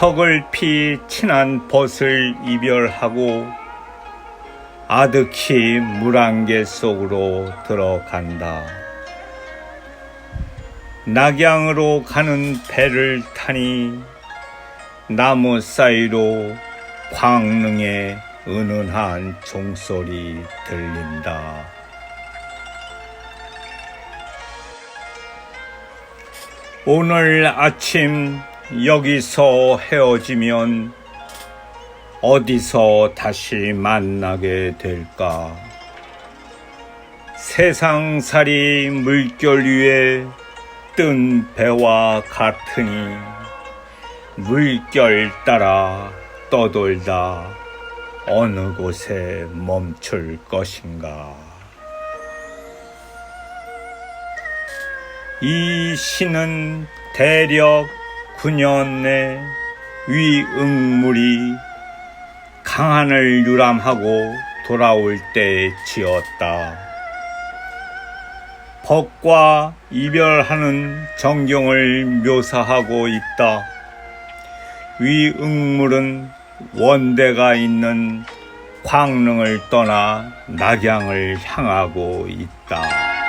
서글피 친한 벗을 이별하고 아득히 물안개 속으로 들어간다. 낙양으로 가는 배를 타니 나무 사이로 광릉의 은은한 종소리 들린다. 오늘 아침 여기서 헤어지면 어디서 다시 만나게 될까? 세상살이 물결 위에 뜬 배와 같으니 물결 따라 떠돌다 어느 곳에 멈출 것인가? 이 시는 대략 9년 내 위응물이 강한을 유람하고 돌아올 때 지었다. 벗과 이별하는 정경을 묘사하고 있다. 위응물은 원대가 있는 광릉을 떠나 낙양을 향하고 있다.